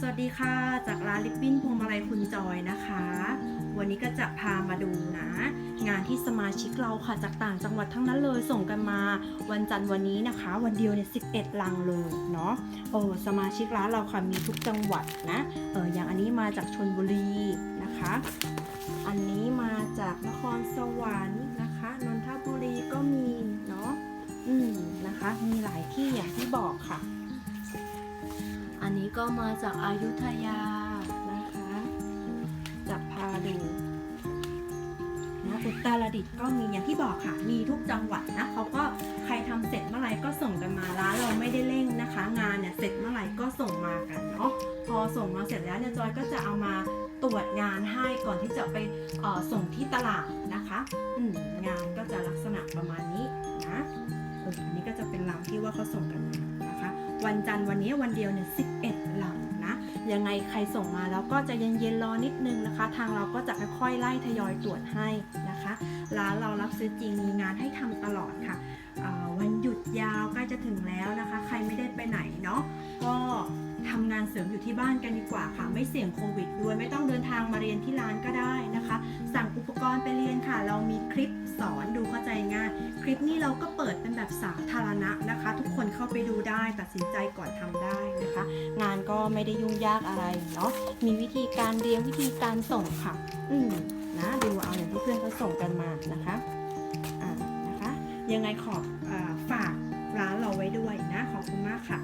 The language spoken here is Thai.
สวัสดีค่ะ จากร้านลิปปิ้นพวงมาลัยคุณจอยนะคะ วันนี้ก็จะพามาดูนะ งานที่สมาชิกเราค่ะจากต่างจังหวัดทั้งนั้นเลยส่งกันมาวันจันทร์วันนี้นะคะ วันเดียวเนี่ย11ลังเลยเนาะเออสมาชิกร้านเราค่ะมีทุกจังหวัดนะเอออย่างอันนี้มาจากชนบุรีนะคะ อันนี้มาจากนครสวรรค์นะคะนนทบุรีก็มีเนาะอืมนะคะ มีหลายที่อย่างที่บอกค่ะ อันนี้ก็มาจากอายุทยานะคะ จะพาดูนะอุตรดิตถ์ก็มีอย่างที่บอกค่ะ มีทุกจังหวัดนะเขาก็ใครทำเสร็จเมื่อไหร่ก็ส่งกันมาร้านเราไม่ได้เร่งนะคะ งานเนี่ยเสร็จเมื่อไหร่ก็ส่งมากันเนาะพอส่งมาเสร็จแล้วเนี่ยจอยก็จะเอามาตรวจงานให้ก่อนที่จะไปส่งที่ตลาดนะคะอืมงานก็จะลักษณะประมาณนี้นะอันนี้ก็จะเป็นลำที่ว่าเขาส่งกันมา วันจันทร์วันนี้วันเดียวเนี่ย11หลังนะ ยังไงใครส่งมาแล้วก็จะเย็นๆรอนิดนึงนะคะ ทางเราก็จะค่อยๆไล่ทยอยตรวจให้นะคะร้านเรารับซื้อจริงมีงานให้ทำตลอดค่ะวันหยุดยาวใกล้จะถึงแล้วนะคะ ใครไม่ได้ เสริมอยู่ที่บ้านกันดีกว่าค่ะ ไม่เสี่ยงโควิดด้วยไม่ต้องเดินทางมาเรียนที่ร้านก็ได้นะคะ สั่งอุปกรณ์ไปเรียนค่ะ เรามีคลิปสอนดูเข้าใจง่ายคลิปนี้เราก็เปิดเป็นแบบสาธารณะนะคะ ทุกคนเข้าไปดูได้ตัดสินใจก่อนทำได้นะคะ งานก็ไม่ได้ยุ่งยากอะไรเนาะมีวิธีการเรียงวิธีการส่งค่ะ อืมนะดูเอาอย่างที่เพื่อนเขาส่งกันมานะคะอ่านะคะ ยังไงขอบอฝากร้านเราไว้ด้วยนะขอบคุณมากค่ะ